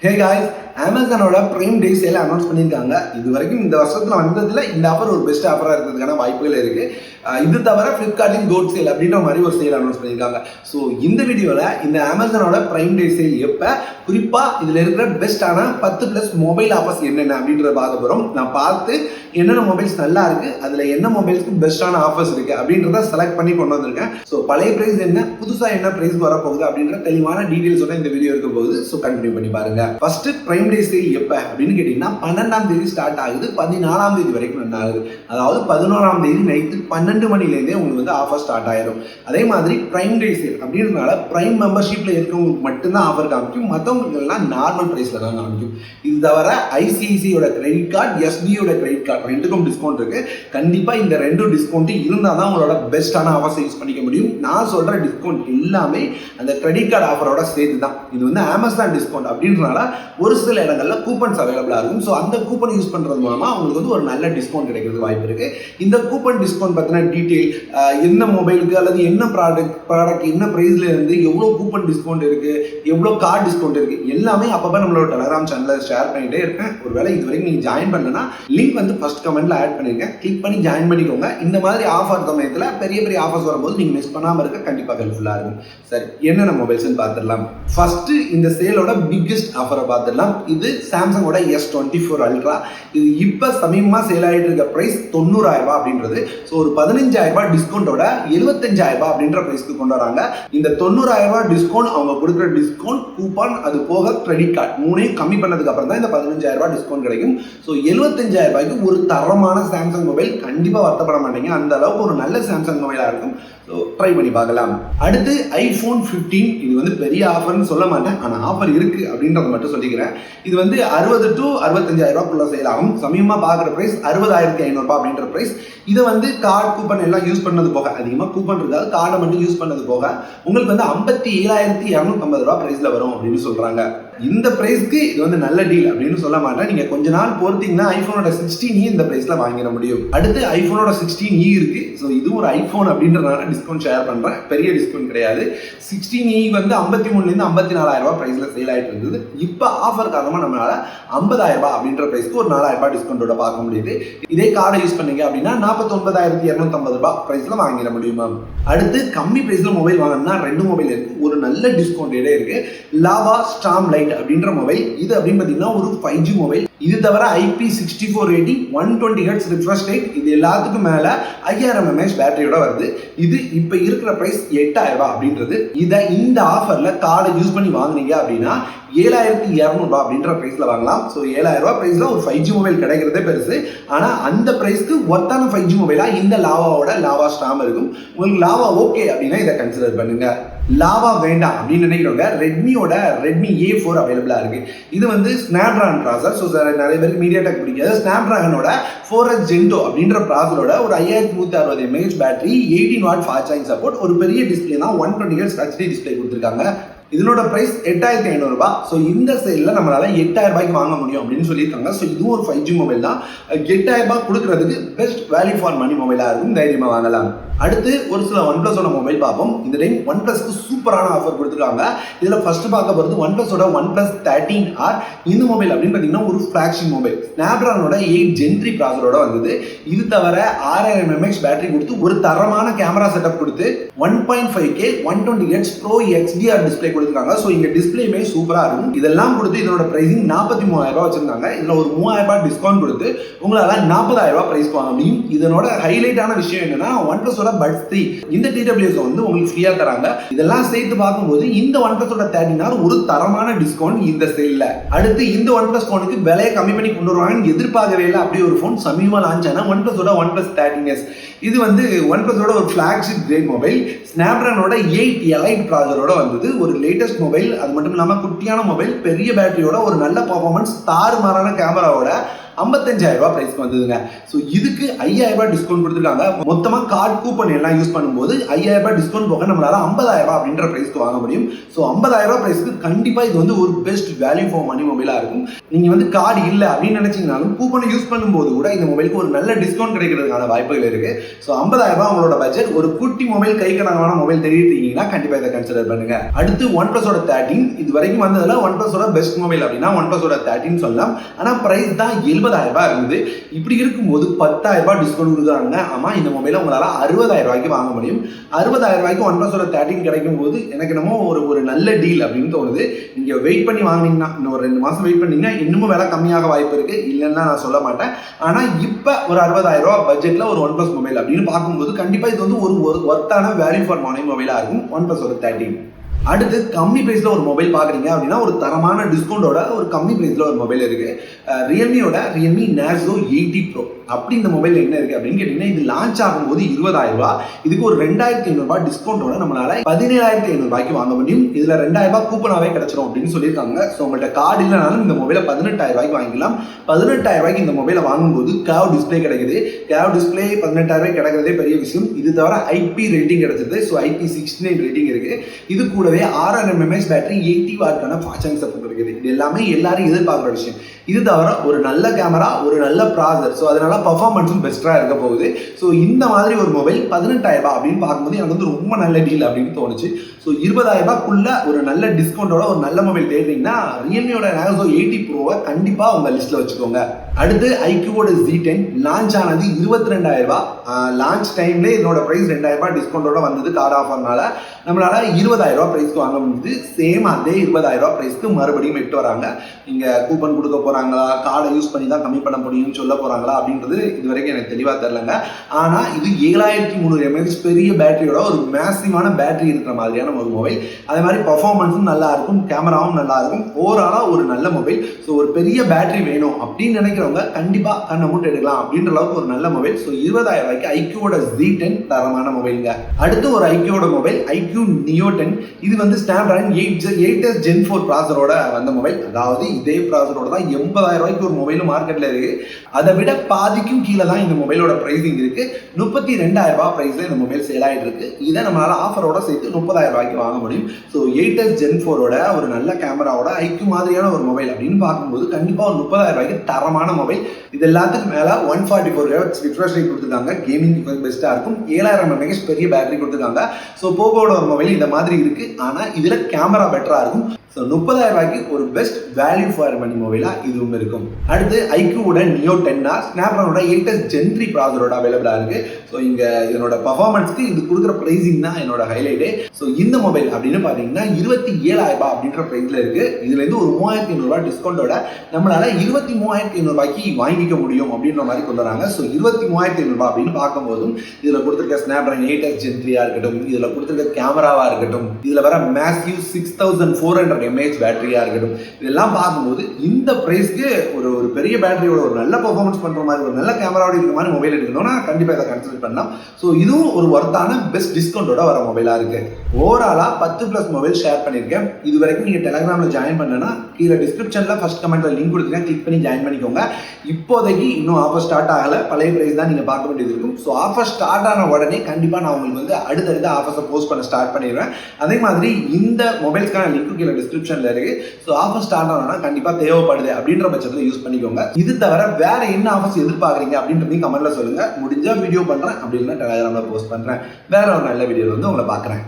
Hey guys, அமேசானோட prime day சேலை announce பண்ணியிருக்காங்க. இது வரைக்கும் இந்த வருஷத்தில் வந்ததில் இந்த ஆஃபர் ஒரு பெஸ்ட் ஆஃபராக இருக்கிறதுக்கான வாய்ப்புகள் இருக்கு. இது தவிர ஃப்ளிப்கார்ட்டின் கோட் சேல் அப்படின்ற மாதிரி ஒரு சேல் அனௌன்ஸ் பண்ணியிருக்காங்க. ஸோ இந்த வீடியோவில் இந்த அமேசானோட ப்ரைம் டே சேல் எப்போ? குறிப்பாக இதில் இருக்கிற பெஸ்ட்டான பத்து ப்ளஸ் மொபைல் ஆஃபர்ஸ் என்னென்ன அப்படின்றத பார்க்க போகிறோம் நான் பார்த்து என்னென்ன மொபைல்ஸ் நல்லா இருக்கு அதில் என்ன மொபைல்ஸ்க்கு பெஸ்ட்டான ஆஃபர்ஸ் இருக்கு அப்படின்றத செலக்ட் பண்ணி கொண்டு வந்திருக்கேன். ஸோ பழைய ப்ரைஸ் என்ன புதுசாக என்ன ப்ரைஸ் வரப்போகுது அப்படின்ற தெளிவான டீட்டெயில்ஸோட இந்த வீடியோ இருக்க போகுது. ஸோ கண்டினியூ பண்ணி பாருங்க. ஃபர்ஸ்ட் ப்ரைம் டே சேல் எப்போ அப்படின்னு கேட்டிங்கன்னா பன்னெண்டாம் தேதி ஸ்டார்ட் ஆகுது பதினாலாம் தேதி வரைக்கும் ரன் ஆகுது. அதாவது பதினோராம் தேதி நைட்டு பன்னெண்டு மணிலேருந்தே உங்களுக்கு வந்து ஆஃபர் ஸ்டார்ட் ஆயிரும். அதே மாதிரி ப்ரைம் டே சேல் அப்படின்றனால ப்ரைம் மெம்பர்ஷிப்பில் இருக்கவங்களுக்கு மட்டும்தான் ஆஃபர் காமிக்கும். மற்றவங்களுக்குலாம் நார்மல் ப்ரைஸில் தான் காமிக்கும். இது தவிர ஐசிஐசியோட கிரெடிட் கார்டு எஸ்பியோட கிரெடிட் கார்டு ரெண்டுக்கும் டிஸ்கவுண்ட் இருக்குது கண்டிப்பாக இந்த ரெண்டும் டிஸ்கவுண்ட்டு இருந்தால் தான் உங்களோட பெஸ்ட்டான ஆஃபர்ஸ் யூஸ் பண்ணிக்க முடியும். நான் சொல்கிற டிஸ்கவுண்ட் எல்லாமே அந்த கிரெடிட் கார்டு ஆஃபரோட சேர்த்து தான் இது வந்து அமேசான் டிஸ்கவுண்ட் அப்படின்றனால ஒரு சில இடங்களில் கூப்பன்ஸ் அவைலபிளாக இருக்கும். ஸோ அந்த கூப்பன் யூஸ் பண்ணுறது மூலமாக அவங்களுக்கு வந்து ஒரு நல்ல டிஸ்கவுண்ட் கிடைக்கிறது வாய்ப்பு இருக்குது இந்த கூப்பன் டிஸ்கவுண்ட் பார்த்தீங்கன்னா டீட்டெயில் என்ன மொபைலுக்கு அல்லது என்ன ப்ராடக்ட் ப்ராடக்ட் என்ன ப்ரைஸில் இருந்து எவ்வளோ கூப்பன் டிஸ்கவுண்ட் இருக்குது எவ்வளோ கார்டு டிஸ்கவுண்ட் இருக்குது எல்லாமே அப்பப்போ நம்மளோட டெலகிராம் சேனலில் ஷேர் பண்ணிகிட்டே இருக்கேன் ஒருவேளை இது வரைக்கும் நீங்கள் ஜாயின் பண்ணலன்னா லிங்க் வந்து ஃபர்ஸ்ட் கமெண்ட்டில் ஆட் பண்ணிருக்கேன் கிளிக் பண்ணி ஜாயின் பண்ணிக்கோங்க. இந்த மாதிரி ஆஃபர் சமயத்தில் பெரிய பெரிய ஆஃபர்ஸ் வரும்போது நீங்கள் மிஸ் பண்ணாமல் இருக்க கண்டிப்பாக ஹெல்ப்ஃபுல்லாக இருக்கும். சரி என்னென்ன மொபைல்ஸ்னு பார்த்துடலாம். ஃபஸ்ட்டு இந்த சேலோட பிக்கெஸ்ட் ஆஃபரை பார்த்துடலாம். இது சாம்சங்கோட எஸ் டுவெண்ட்டி ஃபோர் அல்ட்ரா இது இப்போ சமீபமாக சேல் ஆகிட்டு இருக்க ப்ரைஸ் தொண்ணூறாயிரம் அப்படின்றது. ஸோ ஒரு பதினஞ்சாயிரம் ரூபாய் டிஸ்கவுண்டோட எழுபத்தஞ்சாயிரம் ரூபாய் அப்படின்ற ப்ரைஸ்க்கு கொண்டு வராங்க. இந்த தொண்ணூறாயிரம் ரூபாய் டிஸ்கவுண்ட் அவங்க கொடுக்குற டிஸ்கவுண்ட் கூப்பான் அது போக கிரெடிட் கார்டு மூணையும் கம்மி பண்ணதுக்கு அப்புறம் தான் இந்த பதினஞ்சாயிரம் ரூபாய் டிஸ்கவுண்ட் கிடைக்கும். ஸோ எழுபத்தஞ்சாயிரம் ரூபாய்க்கு ஒரு தரமான சாம்சங் மொபைல் கண்டிப்பாக வருத்தப்பட மாட்டீங்க. அந்த அளவுக்கு ஒரு நல்ல சாம்சங் மொபைலாக இருக்கும். ஸோ ட்ரை பண்ணி பார்க்கலாம். அடுத்து ஐஃபோன் ஃபிஃப்டீன் இது வந்து பெரிய ஆஃபர்னு சொல்ல மாட்டேன். ஆனால் ஆஃபர் இருக்கு அப்படின்றத மட்டும் சொல்லிக்கிறேன். இது வந்து அறுபது டு அறுபத்தஞ்சாயிரம் ரூபாய்க்குள்ள சேல் ஆகும். சமயமாக பார்க்குற ப்ரைஸ் அறுபதாயிரத்தி ஐநூறுபா அப்படின்ற ப்ரைஸ் இதை வந்து கார்டு கூப்பன் எல்லாம் யூஸ் பண்ணது போக அதிகமாக கூப்பன் இருக்காது. கார்டை மட்டும் யூஸ் பண்ணது போக உங்களுக்கு வந்து ஐம்பத்தி ஏழாயிரத்தி இரநூத்தம்பது ரூபா ப்ரைஸில் வரும் அப்படின்னு சொல்கிறாங்க இந்த ப்ரைஸ்க்கு இது வந்து நல்ல டீல் அப்படின்னு சொல்ல மாட்டேன். நீங்கள் கொஞ்ச நாள் பொறுத்தீங்கன்னா ஐஃபோனோட சிக்ஸ்டீன் e இந்த ப்ரைஸில் வாங்கிட முடியும். அடுத்து ஐஃபோனோட சிக்ஸ்டீன் இ இருக்கு. ஸோ இது ஒரு ஐஃபோன் அப்படின்றதுனால டிஸ்கவுண்ட் ஷேர் பண்ணுறேன் பெரிய டிஸ்கவுண்ட் கிடையாது. சிக்ஸ்டீன் இ e வந்து ஐம்பத்தி மூணுலேருந்து ஐம்பத்தி நாலாயிரம் ரூபாய் ப்ரைஸில் சேல் ஆகிட்டு இருந்தது. இப்போ ஆஃபர் காரணமாக நம்மளால ஐம்பதாயிரம் ரூபாய் அப்படின்ற ப்ரைஸ்க்கு ஒரு நாலாயிரம் ரூபாய் டிஸ்கவுண்டோட பார்க்க முடியுது. இதே கார்டை யூஸ் பண்ணீங்க அப்படின்னா நாற்பத்தொன்பதாயிரத்தி இரநூத்தம்பது ரூபாய் ப்ரைஸில் வாங்கிட முடியுமா அடுத்து கம்மி ப்ரைஸில் மொபைல் வாங்கினா ரெண்டு மொபைல் இருக்கு. ஒரு நல்ல டிஸ்கவுண்ட் இடையே இருக்கு. லாவா ஸ்டாம் லைட் அப்படின்ற மொபைல் இது அப்படின்னு பார்த்தீங்கன்னா ஒரு ஃபைவ் ஜி மொபைல் இது தவிர IP sixty four eighty one twenty hertz refresh rate இது எல்லாத்துக்கும் மேலே ஐயாயிரம் எம்ஏஹெச் பேட்டரியோட வருது. இது இப்போ இருக்கிற ப்ரைஸ் எட்டாயிரம் ரூபாய் அப்படின்றது. இதை இந்த ஆஃபரில் கார்டை யூஸ் பண்ணி வாங்குனீங்க அப்படின்னா ஏழாயிரத்தி இரநூறுபா அப்படின்ற ப்ரைஸில் வாங்கலாம். ஸோ ஏழாயிரம் ரூபாய் ப்ரைஸில் ஒரு ஃபைவ் ஜி மொபைல் கிடைக்கிறதே பெருசு. ஆனால் அந்த ப்ரைஸ்க்கு ஒத்தான ஃபைவ் ஜி மொபைலாக இந்த லாவாவோட லாவா ஸ்டாம் இருக்கும். உங்களுக்கு லாவா ஓகே அப்படின்னா இதை கன்சிடர் பண்ணுங்க. லாவா வேண்டாம் அப்படின்னு நினைக்கிறவங்க ரெட்மியோட ரெட்மி ஏ ஃபோர் அவைலபிளாக இருக்குது இது வந்து ஸ்னாப்ட்ராகன் ப்ராசர் ஸோ நிறைய பேருக்கு மீடியா டெக் பிடிக்காது ஸ்னாப்ட்ராகனோட ஃபோர் எஸ் ஜென்டோ அப்படின்ற ப்ராசரோட ஒரு ஐயாயிரத்தி நூற்றி அறுபது MAH battery eighteen watt fast charging support ஒரு பெரிய டிஸ்பிளே தான் one twenty hertz HD display கொடுத்துருக்காங்க. இதனோட பிரைஸ் எட்டாயிரத்தி ஐநூறுரூபா ஸோ இந்த சேலில் நம்மளால எட்டாயிரம் ரூபாய்க்கு வாங்க முடியும் அப்படின்னு சொல்லியிருக்காங்க. ஸோ இதுவும் ஒரு ஃபைவ் ஜி மொபைல் தான். எட்டாயிரம் ரூபாய் கொடுக்கறதுக்கு பெஸ்ட் வேல்யூ ஃபார் மணி மொபைலாக இருக்கும். தைரியமாக வாங்கலாம். அடுத்து ஒரு சில ஒன் பிளஸோட மொபைல் பார்ப்போம். இந்த டைம் ஒன் பிளஸ்க்கு சூப்பரான ஆஃபர் கொடுத்துருக்காங்க. இதில் ஃபர்ஸ்ட் பார்க்க போகிறது ஒன் பிளஸோட ஒன் பிளஸ் தேர்ட்டீன் ஆர் இந்த மொபைல் அப்படின்னு பார்த்தீங்கன்னா ஒரு ஃபிளாக்ஷிப் மொபைல் ஸ்னாப்ட்ரானோட எயிட் ஜென்ட்ரி ப்ராசரோட வந்தது. இது தவிர ஆறாயிரம் எம்எக்ஸ் பேட்டரி கொடுத்து ஒரு தரமான கேமரா செட்டப் கொடுத்து one point five K one twenty hertz pro XDR display கொடுத்துருக்காங்க. ஸோ இங்கே டிஸ்பிளேமே சூப்பராக இருக்கும். இதெல்லாம் கொடுத்து இதனோட ப்ரைஸிங் நாற்பத்தி மூவாயிரம் ரூபாய் வச்சிருந்தாங்க. இதில் ஒரு மூவாயிரம் ரூபாய் டிஸ்கவுண்ட் கொடுத்து உங்களால் நாற்பதாயிரம் ரூபாய் ப்ரைஸ் வாங்க முடியும். இதனோட ஹைலைட்டான விஷயம் என்னன்னா ஒன் பிளஸோட பட் தி இந்த டிடபிள்யூஸ் வந்து உங்களுக்கு ஃப்ரீயாக தராங்க. இதெல்லாம் சேர்த்து பார்க்கும்போது இந்த ஒன் பிளஸோட தேர்ட்டினார் ஒரு தரமான டிஸ்கவுண்ட் இந்த சேலில் அடுத்து இந்த ஒன் பிளஸ் ஃபோனுக்கு விலையை கம்மி பண்ணி கொண்டு வருவாங்கன்னு எதிர்பார்க்கவே இல்லை. அப்படி ஒரு ஃபோன் சமீபமாக லான்ச் ஆனால் ஒன் பிளஸோட ஒன் பிளஸ் தேர்ட்டின் எஸ் இது வந்து ஒன் பிளஸோட ஒரு ஃபிளாக்ஷிப் கிரேட் மொபைல் ஸ்னாப்ட்ராகனோட எயிட் எலைட் ப்ராசரோட வந்தது. ஒரு லேட்டஸ்ட் மொபைல் அது மட்டும் இல்லாமல் குட்டியான மொபைல் பெரிய பேட்டரியோட ஒரு நல்ல பர்ஃபார்மன்ஸ் தாறுமாறான கேமராவோட ஐம்பத்தஞ்சாயிரம் ரூபாய் ப்ரைஸ்க்கு வந்ததுங்க. ஸோ இதுக்கு ஐயாயிரம் ரூபாய் டிஸ்கவுண்ட் கொடுத்துருக்காங்க. மொத்தமாக கார்டு கூப்பன் எல்லாம் யூஸ் பண்ணும்போது ஐயாயிரம் ரூபாய் டிஸ்கவுண்ட் போக நம்மளால ஐம்பதாயிரம் ரூபாய் அப்படின்ற ப்ரைஸ்க்கு வாங்க முடியும். ஸோ ஐம்பதாயிரம் ரூபாய் ப்ரைஸ்க்கு கண்டிப்பாக இது வந்து ஒரு பெஸ்ட் வேல்யூ ஃபார் மணி மொபைலாக இருக்கும். நீங்கள் வந்து கார்டு இல்லை அப்படின்னு நினைச்சீங்கனாலும் கூப்பனை யூஸ் பண்ணும்போது கூட இந்த மொபைலுக்கு ஒரு நல்ல டிஸ்கவுண்ட் கிடைக்கிறதுக்கான வாய்ப்புகள் இருக்கு. ஸோ ஐம்பதாயிரம் ரூபாய் உங்களோட பட்ஜெட் ஒரு குட்டி மொபைல் கை கணக்கான மொபைல் தேடிட்டு இருக்கீங்கன்னா இதை கன்சிடர் பண்ணுங்க. அடுத்து ஒன் பிளஸோட தேர்ட்டின் இது வரைக்கும் வந்ததுல ஒன் பிளஸோட பெஸ்ட் மொபைல் அப்படின்னா ஒன் பிளஸோட தேர்ட்டின் சொல்லலாம். ஆனால் ப்ரைஸ் தான் எழுபதாயிரம் ரூபாய் இருந்தது இப்படி இருக்கும்போது பத்தாயிரம் ரூபாய் டிஸ்கவுண்ட் கொடுக்குறாங்க. ஆமா இந்த மொபைலை உங்களால அறுபதாயிரம் ரூபாய்க்கு வாங்க முடியும். அறுபதாயிரம் ரூபாய்க்கு ஒன் பிளஸோட தேர்ட்டின் கிடைக்கும் போது எனக்கு என்னமோ ஒரு ஒரு நல்ல டீல் அப்படின்னு தோணுது. நீங்க வெயிட் பண்ணி வாங்கினீங்கன்னா இன்னும் ஒரு ரெண்டு மாசம் வெயிட் பண்ணீங்கன்னா இன்னமும் விலை கம்மியாக வாய்ப்பு இருக்கு. இல்லைன்னா நான் சொல்ல மாட்டேன். ஆனா இப்ப ஒரு அறுபதாயிரம் ரூபாய் பட்ஜெட்ல ஒரு ஒன் பிளஸ் மொபைல் அப்படின்னு பார்க்கும்போது கண்டிப்பா இது வந்து ஒரு ஒரு ஒர்த்தான வேல்யூ ஃபார் மணி மொபைலா இருக்கும். ஒன் பிளஸ் ஒரு தேர்ட்டின் அடுத்து கம்மி ப்ரைஸில் ஒரு மொபைல் பார்க்குறீங்க அப்படின்னா ஒரு தரமான டிஸ்கவுண்டோட ஒரு கம்மி ப்ரைஸில் ஒரு மொபைல் இருக்குது ரியல்மியோட ரியல்மி நேசோ எயிட்டி ப்ரோ அப்படி இந்த மொபைல் என்ன இருக்குது அப்படின்னு கேட்டிங்கன்னா இது லான்ச் ஆகும்போது இருபதாயிரம் ரூபா இதுக்கு ஒரு ரெண்டாயிரத்தி ஐநூறு டிஸ்கவுண்டோட நம்மளால் பதினேழாயிரத்தி ஐநூறுரூபாய்க்கு வாங்க முடியும். இதில் ரெண்டாயிரம் ரூபாய் கூப்பனாவே அப்படின்னு சொல்லியிருக்காங்க. ஸோ உங்கள்கிட்ட கார்டு இல்லைனாலும் இந்த மொபைலை பதினெட்டாயிரம் ரூபாய்க்கு வாங்கிக்கலாம். பதினெட்டாயிரரூபாய்க்கு இந்த மொபைலை வாங்கும்போது கேவ் டிஸ்பிளே கிடைக்குது. கேவ் டிஸ்பிளே பதினெட்டாயிரரூபாய் கிடைக்கிறதே பெரிய விஷயம். இது தவிர ஐபி ரேட்டிங் கிடைச்சது so IP sixty nine rating இருக்குது இது கூடவே ஆறாயிரம் பேட்டரி எயிட்டி வாட்டான ஃபாஸ்ட் சார்ஜிங் சப்போர்ட் இருக்குது இது எல்லாமே எல்லாரும் எதிர்பார்க்குற விஷயம். இது தவிர ஒரு நல்ல கேமரா ஒரு நல்ல ப்ராசர் ஸோ அதனால பர்ஃபார்மன்ஸும் பெஸ்ட்டாக இருக்க போகுது. ஸோ இந்த மாதிரி ஒரு மொபைல் பதினெட்டாயிரம் அப்படின்னு பார்க்கும்போது எனக்கு வந்து ரொம்ப நல்ல டீல் அப்படின்னு தோணுச்சு. ஸோ இருபதாயிரரூபாக்குள்ள ஒரு நல்ல டிஸ்கவுண்டோட ஒரு நல்ல மொபைல் தேடுறீங்கன்னா ரியல்மியோட நேசோ எயிட்டி ப்ரோவை கண்டிப்பாக உங்கள் லிஸ்ட்டில் வச்சுக்கோங்க. அடுத்து ஐக்யூவோட ஜி டென் லான்ச் ஆனது இருபத்தி ரெண்டாயிரரூபா லான்ச் டைம்ல இதனோட ப்ரைஸ் ரெண்டாயிரரூபா டிஸ்கவுண்டோட வந்தது கார் ஆஃபர்னால நம்மளால இருபதாயிரரூபா ப்ரைஸ்க்கு வாங்க முடியுது சேம் அதே இருபதாயிரம் ரூபாய் ப்ரைஸ்க்கு மறுபடியும் எட்டு வராங்க. நீங்கள் கூப்பன் கொடுக்க போகிறாங்களா கார்டை யூஸ் பண்ணி தான் கம்மி பண்ண முடியும்னு சொல்ல போறாங்களா? அப்படின்றது இது வரைக்கும் எனக்கு தெளிவாக தெரிலங்க ஆனால் இது ஏழாயிரத்தி முந்நூறு எம்ஏஹெச் பெரிய பேட்டரியோட ஒரு மேசிவான பேட்டரி இருக்கிற மாதிரியான ஒரு மொபைல் அதே மாதிரி பர்ஃபார்மன்ஸும் நல்லா இருக்கும் கேமராவும் நல்லா இருக்கும். ஓவராலாக ஒரு நல்ல மொபைல் ஸோ ஒரு பெரிய பேட்டரி வேணும் அப்படின்னு நினைக்கிறவங்க கண்டிப்பாக கண்ணை மூட்டை எடுக்கலாம் அப்படின்ற அளவுக்கு ஒரு நல்ல மொபைல் ஸோ இருபதாயிரம் ரூபாய்க்கு ஐக்கியோட ஜி டென் தரமான மொபைலுங்க அடுத்து ஒரு ஐக்கியோட மொபைல் ஐக்யூ நியோ டென் இது வந்து Snapdragon eight eight gen four ப்ராசரோட வந்த மொபைல் அதாவது இதே ப்ராசரோட தான் எண்பதாயிரம் ரூபாய்க்கு ஒரு மொபைல் மார்க்கெட்ல இருக்கு. அதை விட பாதிக்கும் கீழே தான் இந்த மொபைலோட பிரைசிங் இருக்கு. முப்பத்தி ரெண்டாயிரம் ரூபாய் பிரைஸ்ல இந்த மொபைல் சேல் ஆகிட்டு இருக்கு. இதை நம்மளால ஆஃபரோட சேர்த்து முப்பதாயிரம் ரூபாய்க்கு வாங்க முடியும். ஸோ எயிட்டஸ் ஜென் ஃபோரோட ஒரு நல்ல கேமராவோட ஐக்கு மாதிரியான ஒரு மொபைல் அப்படின்னு பார்க்கும்போது கண்டிப்பாக ஒரு முப்பதாயிரம் ரூபாய்க்கு தரமான மொபைல் இது எல்லாத்துக்கும் மேல one forty four refresh rate கொடுத்துருக்காங்க. கேமிங் பெஸ்ட்டாக இருக்கும். ஏழாயிரம் எம்ஏஹெச் பெரிய பேட்டரி கொடுத்துருக்காங்க. ஸோ போகோட ஒரு மொபைல் இந்த மாதிரி இருக்குது ஆனா இதுல கேமரா பெட்டரா இருக்கும். ஸோ முப்பதாயிரம் ரூபாய்க்கு ஒரு பெஸ்ட் வேல்யூ ஃபார் மணி இது ஒன்று இருக்கும். அடுத்து ஐக்யூவோட நியோ டென்னா ஸ்னாப்ட்ராகனோட எயிட்டஸ்ட் ஜென்ட்ரி ப்ராசரோட அவைலபிளாக இருக்குது ஸோ இங்கே இதனோட பர்ஃபார்மன்ஸ்க்கு இது கொடுக்குற ப்ரைஸிங் தான் என்னோட ஹைலைட்டே ஸோ இந்த மொபைல் அப்படின்னு பார்த்தீங்கன்னா இருபத்தி ஏழாயிரம் ரூபாய் அப்படின்ற ப்ரைஸில் இருக்குது இதுலேருந்து ஒரு மூவாயிரத்தி ஐநூறுரூவா டிஸ்கவுண்டோட நம்மளால் இருபத்தி மூவாயிரத்தி ஐநூறுரூவாய்க்கு வாங்கிக்க முடியும் அப்படின்ற மாதிரி கொண்டு வராங்க. ஸோ இருபத்தி மூவாயிரத்தி ஐநூறுபா அப்படின்னு பார்க்கும்போதும் இதில் கொடுத்துருக்க ஸ்னாப்ட்ராகன் எயிட்டஸ்ட் ஜென்ட்ரியாக இருக்கட்டும் இதில் கொடுத்துருக்க கேமராவாக இருக்கட்டும் இதில் வர massive six thousand four hundred MAH பேட்டரியாக இருக்கட்டும். இதெல்லாம் பார்க்கும்போது இந்த ப்ரைஸ்க்கு ஒரு ஒரு பெரிய பேட்டரியோட ஒரு நல்ல பர்ஃபார்மன்ஸ் பண்ணுற மாதிரி ஒரு நல்ல கேமராவோட இருக்கிற மாதிரி மொபைல் எடுக்கணும்னா கண்டிப்பாக இதை கன்சிடர் பண்ணலாம். ஸோ இதுவும் ஒரு ஒர்த்தான பெஸ்ட் டிஸ்கவுண்டோட வர மொபைலாக இருக்கு. ஓவராலாக பத்து ப்ளஸ் மொபைல் ஷேர் பண்ணியிருக்கேன். இது வரைக்கும் நீங்கள் டெலிகிராம்ல ஜாயின் பண்ணனா கீழே டிஸ்கிரிப்ஷனில் ஃபஸ்ட் கமெண்ட்டில் லிங்க் கொடுத்துருக்கேன். கிளிக் பண்ணி ஜாயின் பண்ணிக்கோங்க. இப்போதைக்கு இன்னும் ஆஃபர் ஸ்டார்ட் ஆகலை. பழைய ப்ரைஸ் தான் நீங்கள் பார்க்க வேண்டியது இருக்கும். ஸோ ஆஃபர் ஸ்டார்ட் ஆன உடனே கண்டிப்பாக நான் உங்களுக்கு வந்து அடுத்தடுத்த ஆஃபர்ஸை போஸ்ட் பண்ண ஸ்டார்ட் பண்ணிடுவேன். அதே மாதிரி இந்த மொபைல்ஸ்க்கான லிங்க் கீழே டிஸ்கிரிப்ஷன்ல இருக்கு. ஸோ ஆஃபர் ஸ்டார்ட் ஆனா கண்டிப்பா தேவைப்படுது அப்படின்ற பட்சத்தில் யூஸ் பண்ணிக்கோங்க. இது தவிர வேற என்ன ஆஃபர்ஸ் எதிர்பார்க்குறீங்க அப்படின்றதையும் கமெண்ட்ல சொல்லுங்க. முடிஞ்சா வீடியோ பண்றேன். அப்படி இல்லைன்னா டெலிகிராம்ல போஸ்ட் பண்றேன். வேற ஒரு நல்ல வீடியோ வந்து உங்களை பார்க்குறேன்.